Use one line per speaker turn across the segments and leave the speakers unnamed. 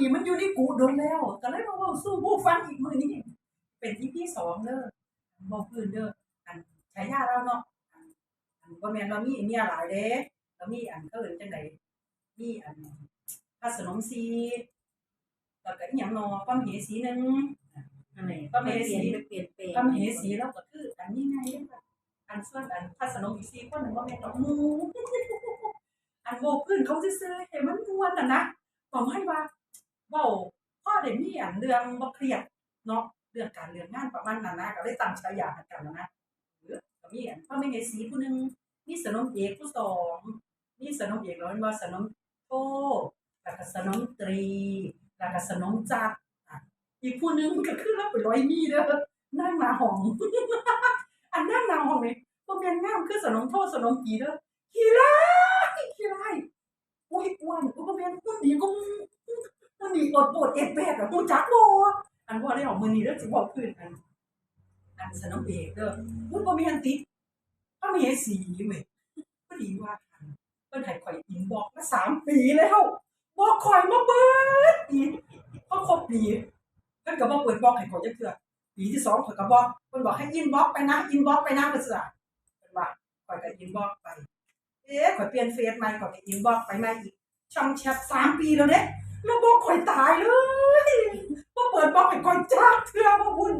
นี่มันอยู่ในกูโดนแล้ว ก็เลยมาเว้าสู้ผู้ฟังอีกมือนี้เป็นที่ที่สองเด้อบ่พื้นเด้ออันฉายาเราเนาะอันอันบ่แมนเรามีเมียหลายเด้เรามีอันเขาเอิ้นจังไดมีอันพระสนมซีแล้วก็อีหยังนาะความเหสีหนึ่ง
อันไหน
ก็ไม่ได้สี
เปลี่ยนเปลี่ยน
ความเหสีแล้วก็คืออันนี้ไงอันส่วนอันพระสนมอีก4คนนึงบ่แม่นดอกมูอันโบพื้นเขาซื่อๆให้มันมวนน่ะนะบอกให้ว่า เว้าพ่อได้มีอันเรื่องบ่เครียดเนาะเรื่องการเรื่องงานประมาณนั้นนะก็เลยตั้งฉายาให้กันแล้วนะเออก็มีอันพ่อแม่ไงสีผู้หนึ่งมีสนมเอกผู้สองมีสนมเอกแล้วมันว่าสนมโทแล้วก็สนมตรีแล้วก็สนมจักรอะอีกผู้หนึงก็คือเราไปร้อยมีเด้อนั่งนาห้องอันนั่งนาห้องนี่บ่แม่นงามคือสนมโทสนมกีเด้อขี้ร้ายขี้ร้ายโอ้ยอ้วนบ่แม่นคนดีก็ มันดีอดปวดเอ็ดแปดอะฮู้จักบ่อันว่าได้ออกมือนี้เด้อสิบอกพื้นอันอันสนมเอกเด้ออุ้ยบ่มีอันติดถ้ามีให้สีเว้ยพอดีว่าอันเพิ่นให้ข่อยอินบอกมาสามปีแล้วบอกข่อยมาเบิดอีกพอครบปีเพิ่นก็บ่เปิดบอกให้ข่อยจักเทื่อปีที่สองข่อยก็บอกเพิ่นบอกให้อินบ็อกไปนะอินบ็อกไปนะเพิ่นว่าเพิ่นว่าข่อยก็อินบ็อกไปเอ๊ะข่อยเปลี่ยนเฟซใหม่ข่อยก็อินบ็อกไปใหม่อีกช่องแชทสามปีแล้วเด้ แล้วบอกข่อยตายเลยบ่เปิดบอกให้ข่อยจักเทื่อบ่บุญ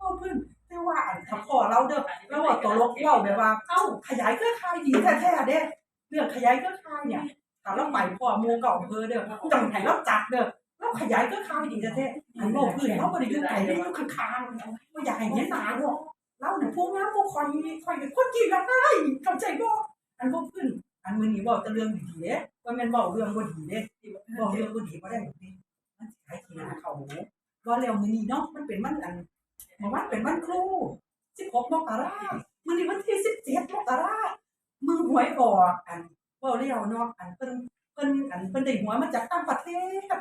บ่เพิ่นแต่ว่าอันคำขอเราเด้อเราว่าตัวลกเราแบบว่า เอ้าขยายเครือข่ายดีแท้ๆเด้เรื่องขยายเครือข่ายเนี่ยถ้าเราไปพ่อหมู่เก่าอำเภอเด้อจังให้เราจัดเด้อเราขยายเครือข่ายดีแท้ๆอันโลกพื้นเราบ่ได้อยู่ไกลได้ยู่ข้างๆบ่อยากให้เห็นหน้าเนาะเราเนี่ยพวกงามพวกคอยคอยเป็นคนจีนละได้เข้าใจบ่อันพวกพื้น อันมือนี้เว้าแต่เรื่องดีๆเด้ว่าแม่นเว้าเรื่องบ่ดีเด้เว้าเรื่องบ่ดีบ่ได้ดอกเด้มันสิขายขี้หน้าเขาว่าแล้วมือนี้เนาะมันเป็นมันอันมันเป็นวันครู16มกรามือนี้วันที่17มกรามือหวยออกอันว้าเลี้ยวเนาะอันเพิ่นเพิ่นอันเพิ่นได้หัวมาจากต่างประเทศ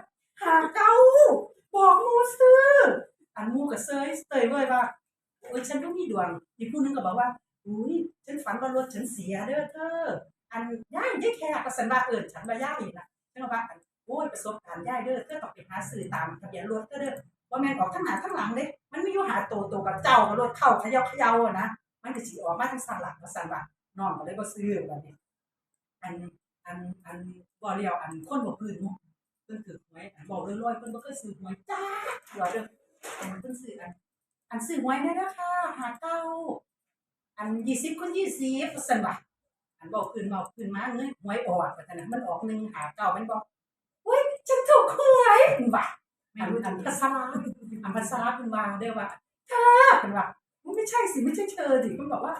หาเก้าบอกมูซื้ออันมู่ก็เซยเตยเว้ยว่าโอ้ยฉันต้องมีดวงอีกผู้หนึงก็บอกว่าอุ้ยฉันฝันว่ารถฉันเสียเด้อเธอ อันย่ายยายแขกก็สันว่าเอิ้นฉันว่าย่ายน่ะฉันก็ว่าอันโอ้ยประสบการณ์ย่ายเด้อเธอต้องไปหาซื้อตามทะเบียนรถเธอเด้อว่าแม่นออกทั้งหน้าทั้งหลังเด้มันไม่อยู่หาโตโตกับเจ้ากับรถเข้าเขย่าเขย่านะมันก็สิออกมาทั้งสันหลังกับสันว่าน้องก็เลยบ่ซื้อแบัดนี้อันอันอันบ่เลียวอันคนบ่พื้นเนาะเพิ่นถือหวยอันบอกลอยๆเพิ่นบ่เคยซื้อหวยจ้าเดี๋ยวเด้ออันเพิ่นซื้ออันอันซื้อหวยได้เด้อค่ะหาเก้าอัน20คูณ20ว่าซั่นว่า อันบอกพื้นบอกพื้นมาเงยหวยออกว่าซั่นน่ะมันออก1หาเก้ามันบอกเฮ้ยฉันถูกหวยเพิ่นว่าอันอันภาษาลาวอันภาษาลาวคุณว่าเด้อว่าเธอคุณว่ามันไม่ใช่สิไม่ใช่เธอดิคุณบอกว่า